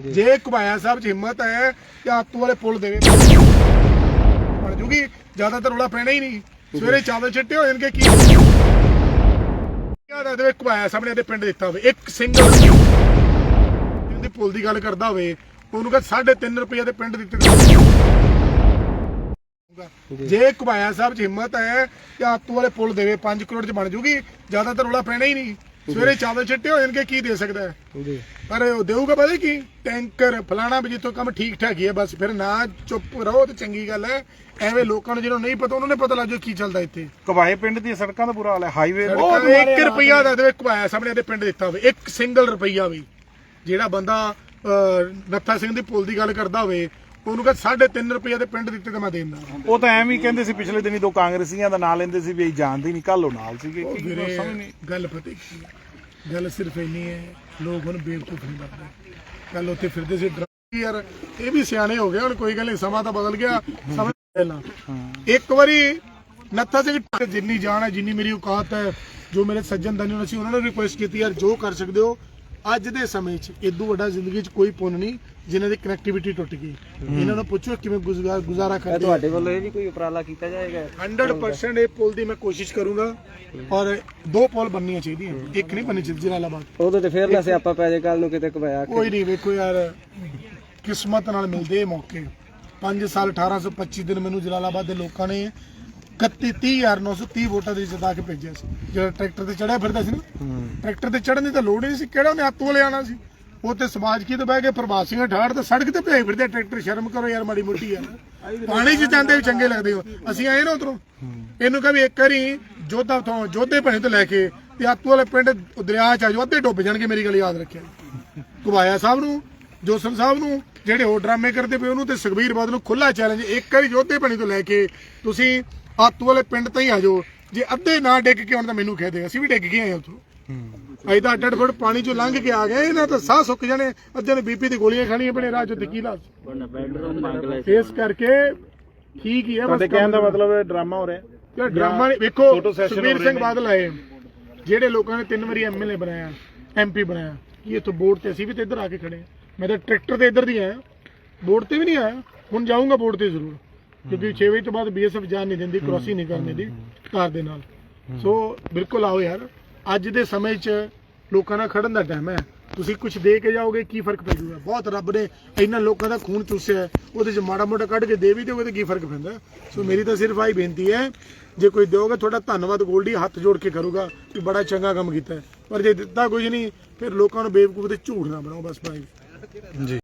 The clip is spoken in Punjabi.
ਜੇ। ਘੁਬਾਇਆ ਸਾਹਿਬ 'ਚ ਹਿੰਮਤ ਹੈ ਕਿ ਆਤੂ ਵਾਲੇ ਪੁੱਲ ਦੇਵੇ ਬਣ ਜੂਗੀ। ਜ਼ਿਆਦਾਤਰ ਰੌਲਾ ਪੈਣਾ ਹੀ ਨਹੀਂ। ਸਵੇਰੇ ਚਾਵਲ ਛਿੱਟੇ ਹੋ ਜਾਣਗੇ ਕੀ ਯਾਦ ਦੇ ਘੁਬਾਇਆ ਸਾਹਿਬ ਨੇ ਇਹਦੇ ਪਿੰਡ ਦਿੱਤਾ ਹੋਵੇ ਇੱਕ ਸਿੰਗਲ ਇਹਦੀ ਪੁੱਲ ਦੀ ਗੱਲ ਕਰਦਾ ਹੋਵੇ ਉਹਨੂੰ ਕਹ 3.5 ਰੁਪਏ ਦੇ ਪਿੰਡ ਦਿੱਤੇ ਜੇ। ਘੁਬਾਇਆ ਸਾਹਿਬ 'ਚ ਹਿੰਮਤ ਹੈ ਕਿ ਆਤੂ ਵਾਲੇ ਪੁੱਲ ਦੇਵੇ 5 ਕਰੋੜ 'ਚ ਬਣ ਜੂਗੀ। ਜ਼ਿਆਦਾਤਰ ਰੌਲਾ ਪੈਣਾ ਹੀ ਨਹੀਂ। ਸਵੇਰੇ ਚਾਵਲ ਛਿੱਟੇ ਹੋ ਜਾਣਗੇ ਕੀ ਦੇ ਸਕਦਾ ਹੈ? ਜੀ। ਪਰ ਉਹ ਦੇਊਗਾ ਪਤਾ ਕੀ? ਟੈਂਕਰ ਫਲਾਣਾ ਵੀ ਜਿੱਥੋਂ ਕੰਮ ਠੀਕ ਠਾਕ ਹੀ ਹੈ ਬਸ ਫਿਰ ਨਾ ਚੁੱਪ ਰਹੋ ਤੇ ਚੰਗੀ ਗੱਲ ਹੈ। ਐਵੇਂ ਲੋਕਾਂ ਨੂੰ ਜਿਹਨੂੰ ਨਹੀਂ ਪਤਾ ਉਹਨਾਂ ਨੇ ਪਤਾ ਲੱਗ ਜਾਓ ਕੀ ਚੱਲਦਾ ਇੱਥੇ। ਕਵਾਏ ਪਿੰਡ ਦੀਆਂ ਸੜਕਾਂ ਦਾ ਬੁਰਾ ਹਾਲ ਹੈ ਹਾਈਵੇ ਉਹ 1 ਰੁਪਿਆ ਦਾ ਦੇ ਘੁਆਇਆ ਸਾਹਮਣੇ ਦੇ ਪਿੰਡ ਦਿੱਤਾ ਹੋਵੇ ਇੱਕ ਸਿੰਗਲ ਰੁਪਈਆ ਵੀ। ਜਿਹੜਾ ਬੰਦਾ ਅਹ, ਨੱਥਾ ਸਿੰਘ ਦੀ ਪੁੱਲ ਦੀ ਗੱਲ ਕਰਦਾ ਹੋਵੇ ਉਹਨੂੰ ਕਹ 3.5 ਰੁਪਈਆ ਦੇ ਪਿੰਡ ਦਿੱਤੇ ਤਾਂ ਮੈਂ ਦੇਂਦਾ। ਉਹ ਤਾਂ ਐਵੇਂ ਹੀ ਕਹਿੰਦੇ ਸੀ ਪਿਛਲੇ ਦਿਨੀ ਦੋ ਕਾਂਗਰਸੀਆਂ ਦਾ ਨਾਂ ਲੈਂਦੇ ਸੀ ਵੀ ਜਾਣਦੇ ਨਹੀਂ ਕੱਲ ਉਹ ਨਾਲ ਸੀਗੇ। ਉਹ ਕੀ ਵੀਰੇ ਸਮਝ ਨਹੀਂ। ਗੱਲ ਪਤਾ ਕੀ ਹੈ? ਗੱਲ ਸਿਰਫ ਇੰਨੀ ਹੈ ਲੋਕ ਹੁਣ ਬੇਵਕੂਫ ਨਹੀਂ ਬਣਦੇ। ਕੱਲ ਉੱਥੇ ਫਿਰਦੇ ਸੀ ਡਰਾ- ਯਾਰ ਇਹ ਵੀ ਸਿਆਣੇ ਹੋ ਗਏ ਹੁਣ ਕੋਈ ਗੱਲ ਨਹੀਂ ਸਮਾਂ ਤਾਂ ਬਦਲ ਗਿਆ ਸਮਝ ਪਹਿਲਾਂ ਇੱਕ ਵਾਰੀ ਨੱਥਾ ਸਿੰਘ ਢੱਕ ਜਿੰਨੀ ਜਾਣ ਹੈ ਜਿੰਨੀ ਮੇਰੀ ਔਕਾਤ ਹੈ ਜੋ ਮੇਰੇ ਸੱਜਣ ਦਾਨੀ ਸੀ ਉਹਨਾਂ ਨੇ ਰਿਕੁਐਸਟ ਕੀਤੀ ਯਾਰ ਜੋ ਕਰ ਸਕਦੇ ਹੋ ਅੱਜ ਦੇ ਸਮੇਂ 'ਚ ਇਦੋਂ ਵੱਡਾ ਜ਼ਿੰਦਗੀ 'ਚ ਕੋਈ ਪੁੰਨ ਨਹੀਂ ਜਿਨ੍ਹਾਂ ਦੀ ਕਨੈਕਟੀਵਿਟੀ ਟੁੱਟ ਗਈ। ਇਹਨਾਂ ਨੂੰ ਪੁੱਛੋ ਕਿਵੇਂ ਗੁਜ਼ਾਰਾ ਕਰਦੇ। ਤੁਹਾਡੇ ਵੱਲੋਂ ਇਹ ਵੀ ਕੋਈ ਉਪਰਾਲਾ ਕੀਤਾ ਜਾਏਗਾ? 100% ਇਹ ਪੁਲ ਦੀ ਮੈਂ ਕੋਸ਼ਿਸ਼ ਕਰੂੰਗਾ ਔਰ ਦੋ ਪੁਲ ਬਣਨੀਆਂ ਚਾਹੀਦੀਆਂ। ਇੱਕ ਨਹੀਂ ਬਣਨੀ ਚਾਹੀਦੀ ਜਲਾਲਾਬਾਦ। ਉਦੋਂ ਤੇ ਫੇਰ ਨਾ ਸਿਆਪਾ ਪੈ ਜੇ ਕੱਲ ਨੂੰ ਕਿਤੇ ਕਬਾਇਆ ਕੋਈ ਨਹੀਂ ਵੇਖੋ ਯਾਰ ਕਿਸਮਤ ਨਾਲ ਮਿਲਦੇ ਇਹ ਮੌਕੇ। 5 ਸਾਲ 1825 ਦਿਨ ਮੈਨੂੰ ਜਲਾਲਾਬਾਦ ਦੇ ਲੋਕਾਂ ਨੇ 31930 ਵੋਟਾਂ ਦੇ ਜਿਤਾ ਕੇ ਭੇਜਿਆ ਸੀ। ਜਿਹੜਾ ਟਰੈਕਟਰ ਤੇ ਚੜਿਆ ਫਿਰਦਾ ਸੀ ਨਾ, ਟਰੈਕਟਰ ਤੇ ਚੜਨ ਦੀ ਤਾਂ ਲੋੜ ਹੀ ਨਹੀਂ ਸੀ, ਕਿਹੜਾ ਉਹਨੇ ਹੱਥੋਂ ਲਿਆਣਾ ਸੀ? ਉਹ ਤੇ ਸਮਾਜ ਕੀ ਤੇ ਬਹਿ ਕੇ ਪ੍ਰਵਾਸ ਸਿੰਘ ਠਾੜ ਤੇ ਸੜਕ ਤੇ ਭੇਜ ਫਿਰਦੇ ਟਰੈਕਟਰ ਸ਼ਰਮ ਕਰੋ ਯਾਰ, ਮਾੜੀ ਮੋਟੀ ਯਾਰ। ਪਾਣੀ 'ਚ ਜਾਂਦੇ ਵੀ ਚੰਗੇ ਲੱਗਦੇ ਹੋ। ਅਸੀਂ ਆਏ ਨਾ ਉਧਰੋਂ। ਇਹਨੂੰ ਕਹ ਵੀ ਇੱਕ ਵਾਰੀ ਜੋਧਾ ਤੋਂ ਜੋਧੇ ਭਣੇ ਤੋਂ ਲੈ ਕੇ ਤੇ ਆਤੂ ਵਾਲੇ ਪਿੰਡ ਦਰਿਆ 'ਚ ਆ ਜਾਓ, ਅੱਧੇ ਡੁੱਬ ਜਾਣਗੇ, ਮੇਰੀ ਗੱਲ ਯਾਦ ਰੱਖਿਆ ਘੁਬਾਇਆ ਸਾਹਿਬ ਨੂੰ, ਜੋਸਨ ਸਾਹਿਬ ਨੂੰ, ਜਿਹੜੇ ਹੋਰ ਡਰਾਮੇ ਕਰਦੇ ਪਏ ਉਹਨੂੰ ਤੇ ਸੁਖਬੀਰ ਬਾਦਲ ਨੂੰ ਖੁੱਲਾ ਚੈਲੰਜ ਇੱਕ ਵਾਰੀ ਜੋਧੇ ਭਣੀ ਤੋਂ ਲੈ ਕੇ ਤੁਸੀਂ ਆਤੂ ਵਾਲੇ ਪਿੰਡ ਤੇ ਹੀ ਆ ਜਾਓ। ਜੇ ਅੱਧੇ ਨਾ ਡਿੱਗ ਕੇ ਆਉਣ ਤਾਂ ਮੈਨੂੰ ਕਹਿ ਦੇ ਅਸੀਂ ਵੀ ਡਿੱਗ ਕੇ ਆਏ ਉੱਥੋਂ। ਅਸੀਂ ਤਾਂ ਅੱਡ ਅੱਡ ਫੁੱਟ ਪਾਣੀ ਚੋਂ ਲੰਘ ਕੇ ਆ ਗਏ ਇਹਨਾਂ ਤਾਂ ਸਾਹ ਸੁੱਕ ਜਾਣੇ ਅੱਧੇ ਨੇ ਬੀਪੀ ਦੀ ਗੋਲੀਆਂ ਖਾਣੀਆਂ ਆਪਣੇ ਰਾਹ ਚੋਂ ਤੇ ਕੀ ਲਾਜ ਇਸ ਕਰਕੇ ਠੀਕ ਹੀ ਹੈ ਤੁਹਾਡੇ ਕਹਿਣ ਦਾ ਮਤਲਬ ਹੈ ਡਰਾਮਾ ਹੋ ਰਿਹਾ। ਯਾਰ ਡਰਾਮਾ ਨਹੀਂ ਵੇਖੋ ਸੁਖਬੀਰ ਸਿੰਘ। ਬਾਦਲ ਆਏ। ਜਿਹੜੇ ਲੋਕਾਂ ਨੇ ਤਿੰਨ ਵਾਰੀ ਐਮਐਲਏ ਬਣਾਇਆ ਐਮਪੀ ਬਣਾਇਆ ਕੀ ਇੱਥੋਂ ਬੋਰਡ ਤੇ ਅਸੀਂ ਵੀ ਤੇ ਇੱਧਰ ਆ ਕੇ ਖੜੇ ਮੈਂ ਤਾਂ ਟਰੈਕਟਰ ਤੇ ਇੱਧਰ ਦੀ ਆਇਆ ਬੋਰਡ ਤੇ ਵੀ ਨਹੀਂ ਆਇਆ ਹੁਣ ਜਾਊਂਗਾ ਬੋਰਡ ਤੇ ਜ਼ਰੂਰ। ਕਿਉਂਕਿ 6 ਵਜੇ ਤੋਂ ਬਾਅਦ ਬੀਐਸਐਫ ਜਾਣ ਨਹੀਂ ਦਿੰਦੀ ਕ੍ਰੋਸਿੰਗ ਨਹੀਂ ਕਰਨ ਦਿੰਦੀ ਕਾਰ ਦੇ ਨਾਲ। ਸੋ ਬਿਲਕੁਲ ਆਓ ਯਾਰ। ਅੱਜ ਦੇ ਸਮੇਂ 'ਚ ਲੋਕਾਂ ਨਾਲ ਖੜਨ ਦਾ ਟਾਈਮ ਹੈ। ਤੁਸੀਂ ਕੁਝ ਦੇ ਕੇ ਜਾਓਗੇ ਕੀ ਫ਼ਰਕ ਪੈ ਜਾਊਗਾ ਬਹੁਤ ਰੱਬ ਨੇ ਇਹਨਾਂ ਲੋਕਾਂ ਦਾ ਖੂਨ ਚੂਸਿਆ ਉਹਦੇ 'ਚ ਮਾੜਾ ਮੋਟਾ ਕੱਢ ਕੇ ਦੇ ਵੀ ਦਿਓਗੇ ਤੇ ਕੀ ਫ਼ਰਕ ਪੈਂਦਾ? ਸੋ ਮੇਰੀ ਤਾਂ ਸਿਰਫ ਆਹੀ ਬੇਨਤੀ ਹੈ ਜੇ ਕੋਈ ਦਿਓਗੇ ਤੁਹਾਡਾ ਧੰਨਵਾਦ ਗੋਲਡੀ ਹੱਥ ਜੋੜ ਕੇ ਕਰੂਗਾ ਕਿ ਬੜਾ ਚੰਗਾ ਕੰਮ ਕੀਤਾ। ਪਰ ਜੇ ਦਿੱਤਾ ਕੁਝ ਨਹੀਂ ਫਿਰ ਲੋਕਾਂ ਨੂੰ ਬੇਵਕੂਫ ਤੇ ਝੂਠ ਨਾ ਬਣਾਓ ਬਸ ਭਾਈ। ਜੀ।